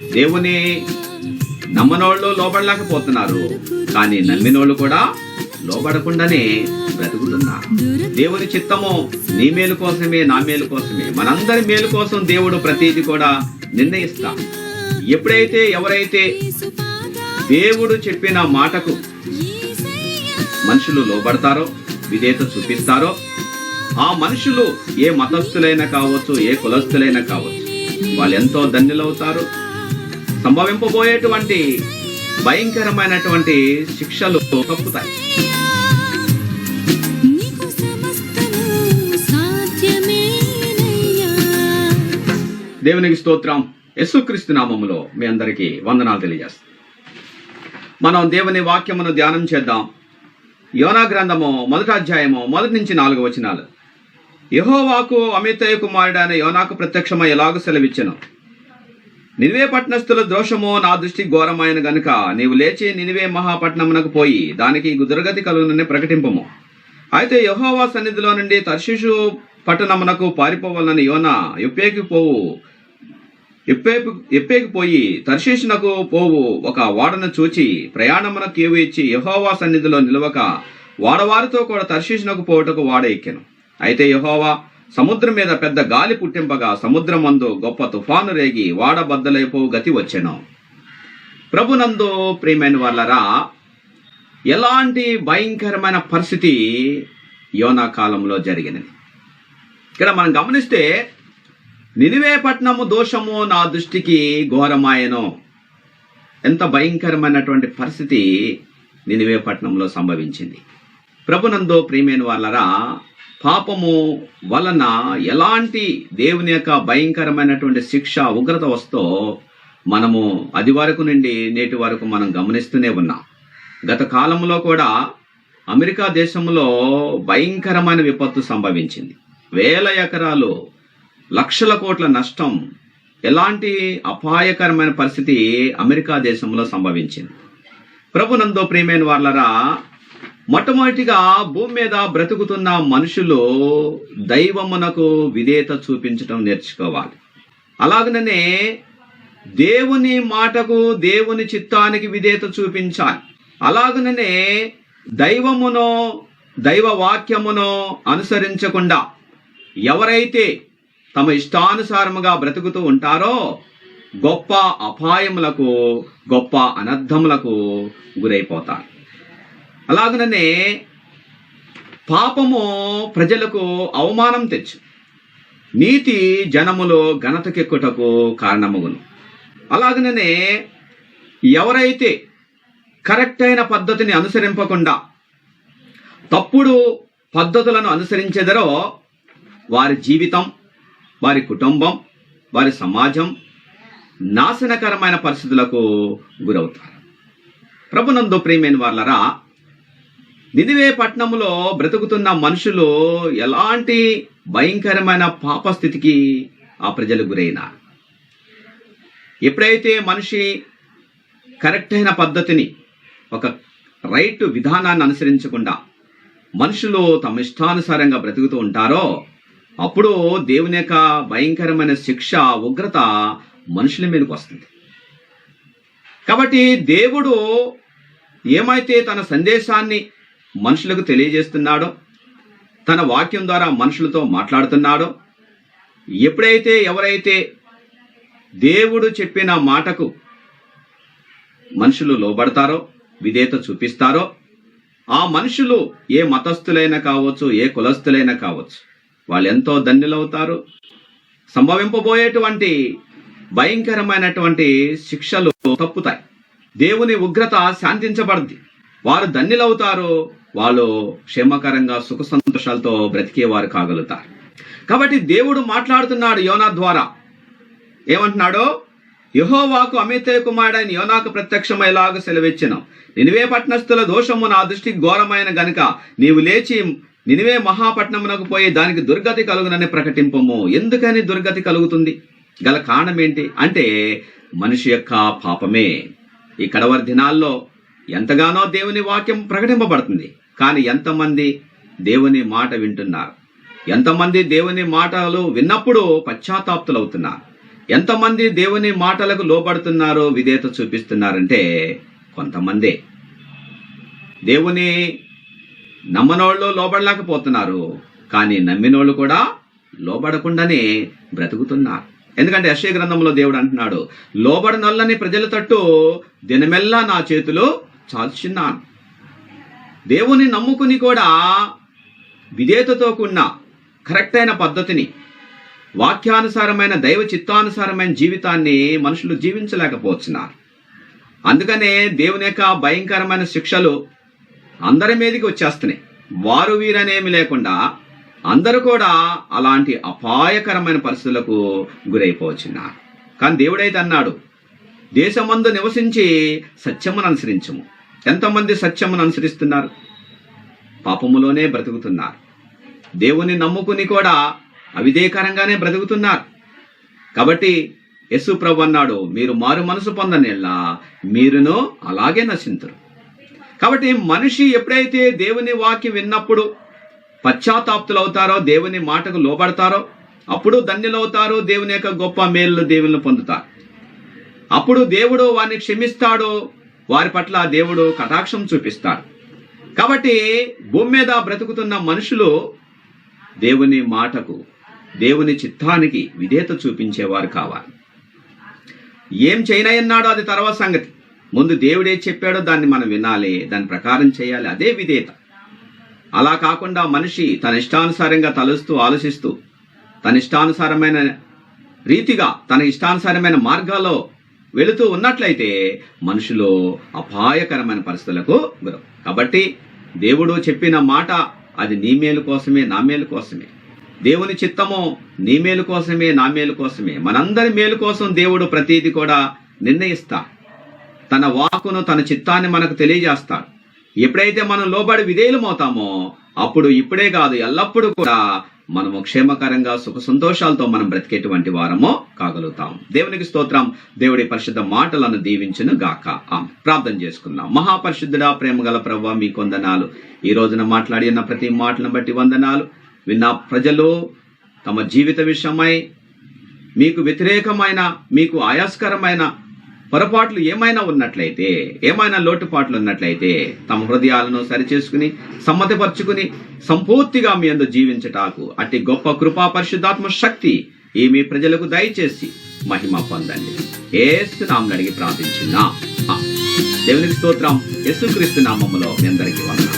దేవుని నమ్మనోళ్ళు లోబడలేకపోతున్నారు కానీ నమ్మినోళ్ళు కూడా లోబడకుండానే బ్రతుకుతున్నారు. దేవుని చిత్తము నీ మేలు కోసమే నా మేలు కోసమే. మనందరి మేలు కోసం దేవుడు ప్రతిదీ కూడా నిర్ణయిస్తా ఎప్పుడైతే ఎవరైతే దేవుడు చెప్పిన మాటకు మనుషులు లోబడతారో విధేయత చూపిస్తారో ఆ మనుషులు ఏ మతస్థులైనా కావచ్చు ఏ కులస్థులైనా కావచ్చు వాళ్ళు ఎంతో ధన్యులవుతారు. సంభవింపబోయేటువంటి భయంకరమైనటువంటి శిక్షలు తప్పుతాయి. దేవునికి స్తోత్రం. యేసుక్రీస్తు నామములో మీ అందరికీ వందనాలు తెలియజేస్తాం మనం దేవుని వాక్యమును ధ్యానం చేద్దాం. యోనా గ్రంథము మొదటి అధ్యాయము మొదటి నుంచి నాలుగు వచనాలు. యహోవాకు అమితయ కుమారుడైన యోనాకు ప్రత్యక్షమై ఎలాగూ సెలవిచ్చెను? నినివే పట్టణస్థుల దోషము నా దృష్టి ఘోరమైన గనుక. నీవు లేచి నినివే మహాపట్నమునకు పోయి దానికి దుర్గతి కలుగునని ప్రకటింపము. అయితే యహోవా సన్నిధిలో నుండి తర్షిషు పట్టణమునకు పారిపోవాలని యోన ఎప్పేకి పోవు. ఎప్పేపు ఎప్పేకి పోయి తర్షీషునకు పోవు. ఒక వాడను చూచి ప్రయాణమునకు కేవు ఇచ్చి యహోవా సన్నిధిలో నిలవక వాడవారితో కూడా తర్షీషునకు పోవుటకు వాడ ఎక్కెను అయితే యహోవా సముద్రం మీద పెద్ద గాలి పుట్టింపగా సముద్రమందు గొప్ప తుఫాను రేగి వాడబద్దలైపోవు గతి వచ్చెను. ప్రభునందు ప్రియమైన వాళ్ళరా ఎలాంటి భయంకరమైన పరిస్థితి యోనా కాలంలో జరిగినది? ఇక్కడ మనం గమనిస్తే నినివే పట్నము దోషము నా దృష్టికి ఘోరమాయను. ఎంత భయంకరమైనటువంటి పరిస్థితి నినివే పట్నంలో సంభవించింది. ప్రభునందో ప్రియమైన వాళ్ళరా పాపము వలన ఎలాంటి దేవుని యొక్క భయంకరమైనటువంటి శిక్ష ఉగ్రత వస్తో మనము అది వరకు నుండి నేటి వరకు మనం గమనిస్తూనే ఉన్నాం. గత కాలంలో కూడా అమెరికా దేశంలో భయంకరమైన విపత్తు సంభవించింది. వేల ఎకరాలు లక్షల కోట్ల నష్టం ఎలాంటి అపాయకరమైన పరిస్థితి అమెరికా దేశంలో సంభవించింది. ప్రభునందో ప్రియమైన వాళ్ళరా మొట్టమొదటిగా భూమి మీద బ్రతుకుతున్న మనుషులు దైవమునకు విధేయత చూపించడం నేర్చుకోవాలి. అలాగనే దేవుని మాటకు దేవుని చిత్తానికి విధేయత చూపించాలి. అలాగనే దైవమును దైవ వాక్యమును అనుసరించకుండా ఎవరైతే తమ ఇష్టానుసారముగా బ్రతుకుతూ ఉంటారో గొప్ప అపాయములకు గొప్ప అనర్థములకు గురైపోతారు. అలాగనే పాపము ప్రజలకు అవమానం తెచ్చు. నీతి జనములో ఘనతకెక్కుటకు కారణమగును. అలాగనే ఎవరైతే కరెక్ట్ అయిన పద్ధతిని అనుసరింపకుండా తప్పుడు పద్ధతులను అనుసరించెదరో వారి జీవితం వారి కుటుంబం వారి సమాజం నాశనకరమైన పరిస్థితులకు గురవుతారు. ప్రభునందు ప్రియమైన వాళ్ళరా నిదివే పట్టణంలో బ్రతుకుతున్న మనుషులు ఎలాంటి భయంకరమైన పాపస్థితికి ఆ ప్రజలు గురైనారు. ఎప్పుడైతే మనిషి కరెక్ట్ అయిన పద్ధతిని ఒక రైట్ విధానాన్ని అనుసరించకుండా మనుషులు తమ ఇష్టానుసారంగా బ్రతుకుతూ ఉంటారో అప్పుడు దేవుని యొక్క భయంకరమైన శిక్ష ఉగ్రత మనుషుల మీదకి వస్తుంది. కాబట్టి దేవుడు ఏమైతే తన సందేశాన్ని మనుషులకు తెలియజేస్తున్నాడో తన వాక్యం ద్వారా మనుషులతో మాట్లాడుతున్నాడో ఎప్పుడైతే ఎవరైతే దేవుడు చెప్పిన మాటకు మనుషులు లోబడతారో విధేయత చూపిస్తారో ఆ మనుషులు ఏ మతస్థులైనా కావచ్చు ఏ కులస్థులైనా కావచ్చు వాళ్ళు ఎంతో ధన్యులవుతారు. సంభవింపబోయేటువంటి భయంకరమైనటువంటి శిక్షలు తప్పుతాయి. దేవుని ఉగ్రత శాంతించబడింది వారు ధన్యులవుతారు వాళ్ళు క్షేమకరంగా సుఖ సంతోషాలతో బ్రతికేవారు కాగలుగుతారు. కాబట్టి దేవుడు మాట్లాడుతున్నాడు యోనా ద్వారా. ఏమంటున్నాడో? యహోవాకు అమితయ కుమారుడైన యోనాకు ప్రత్యక్షమయ్యేలాగా సెలవిచ్చెను. నినివే పట్టణస్థుల దోషము నా దృష్టికి ఘోరమైన గనుక నీవు లేచి నినివే మహాపట్నమునకు పోయి దానికి దుర్గతి కలుగునని ప్రకటింపము. ఎందుకని దుర్గతి కలుగుతుంది? గల కారణం ఏంటి అంటే మనిషి యొక్క పాపమే. ఈ కడవరి దినాల్లో ఎంతగానో దేవుని వాక్యం ప్రకటింపబడుతుంది. కానీ ఎంతమంది దేవుని మాట వింటున్నారు? ఎంతమంది దేవుని మాటలు విన్నప్పుడు పశ్చాత్తాప్తులవుతున్నారు? ఎంతమంది దేవుని మాటలకు లోబడుతున్నారో విధేయత చూపిస్తున్నారంటే కొంతమందే. దేవుని నమ్మనోళ్ళు లోబడలేకపోతున్నారు కానీ నమ్మినోళ్ళు కూడా లోబడకుండానే బ్రతుకుతున్నారు. ఎందుకంటే యశ్వ గ్రంథంలో దేవుడు అంటున్నాడు లోబడనొల్లని ప్రజల తట్టు దినమెల్లా నా చేతులు చాల్చున్నాను దేవుని నమ్ముకుని కూడా విధేయతతో కూడిన కరెక్ట్ అయిన పద్ధతిని వాక్యానుసారమైన దైవ చిత్తానుసారమైన జీవితాన్ని మనుషులు జీవించలేకపోతున్నారు. అందుకనే దేవుని యొక్క భయంకరమైన శిక్షలు అందరి మీదకి వచ్చేస్తున్నాయి. వారు వీరనేమి లేకుండా అందరూ కూడా అలాంటి అపాయకరమైన పరిస్థితులకు గురైపోవచ్చున్నారు కానీ దేవుడైతే అన్నాడు దేశమందు నివసించి సత్యమును అనుసరించము. ఎంతమంది సత్యమును అనుసరిస్తున్నారు. పాపములోనే బ్రతుకుతున్నారు. దేవుని నమ్ముకుని కూడా అవిధేయకరంగానే బ్రతుకుతున్నారు. కాబట్టి యశు ప్రభు అన్నాడు మీరు మారు మనసు పొందనేలా మీరును అలాగే నశించరు కాబట్టి మనిషి ఎప్పుడైతే దేవుని వాక్యం విన్నప్పుడు పశ్చాత్తాప్తులు అవుతారో దేవుని మాటకు లోబడతారో అప్పుడు ధన్యులవుతారు దేవుని యొక్క గొప్ప మేలు దేవుని పొందుతారు. అప్పుడు దేవుడు వారిని క్షమిస్తాడు వారి పట్ల దేవుడు కటాక్షం చూపిస్తాడు. కాబట్టి భూమి మీద బ్రతుకుతున్న మనుషులు దేవుని మాటకు దేవుని చిత్తానికి విధేత చూపించేవారు కావాలి. ఏం చేయనయన్నాడో అది తర్వాత సంగతి. ముందు దేవుడే చెప్పాడో దాన్ని మనం వినాలి దాని ప్రకారం చేయాలి అదే విధేయత. అలా కాకుండా మనిషి తన ఇష్టానుసారంగా తలుస్తూ ఆలోచిస్తూ తన ఇష్టానుసారమైన రీతిగా తన ఇష్టానుసారమైన మార్గాల్లో వెళుతూ ఉన్నట్లయితే మనుషులు అపాయకరమైన పరిస్థితులకు గురవు. కాబట్టి దేవుడు చెప్పిన మాట అది నీ మేలు కోసమే నా మేలు కోసమే. దేవుని చిత్తము నీ మేలు కోసమే నా మేలు కోసమే. మనందరి మేలు కోసం దేవుడు ప్రతీది కూడా నిర్ణయిస్తా. తన వాకును తన చిత్తాన్ని మనకు తెలియజేస్తాడు ఎప్పుడైతే మనం లోబడి విధేయులమవుతామో అప్పుడు ఇప్పుడే కాదు ఎల్లప్పుడూ కూడా మనము క్షేమకరంగా సుఖ సంతోషాలతో మనం బ్రతికేటువంటి వారమో కాగలుగుతాం. దేవునికి స్తోత్రం. దేవుడి పరిశుద్ధ మాటలను దీవించను గాక ప్రార్థన చేసుకుందాం. మహాపరిశుద్ధుడా ప్రేమ గల ప్రవ్వ మీ కొందనాలు. ఈ రోజున మాట్లాడిన ప్రతి మాటలను బట్టి వందనాలు. విన్న ప్రజలు తమ జీవిత విషయమై మీకు వ్యతిరేకమైన మీకు ఆయాస్కరమైన పొరపాట్లు ఏమైనా ఉన్నట్లయితే ఏమైనా లోటుపాట్లు ఉన్నట్లయితే తమ హృదయాలను సరిచేసుకుని సమ్మతిపరుచుకుని సంపూర్తిగా మీ అందు జీవించటాకు అట్టి గొప్ప కృపా పరిశుద్ధాత్మ శక్తి ఈ మీ ప్రజలకు దయచేసి మహిమ పొందండి. ఏసు నామని అడిగి ప్రార్థించున్నా. దేవునికి స్తోత్రం. యేసుక్రీస్తు నామములో మీ అందరికీ వందనాలు.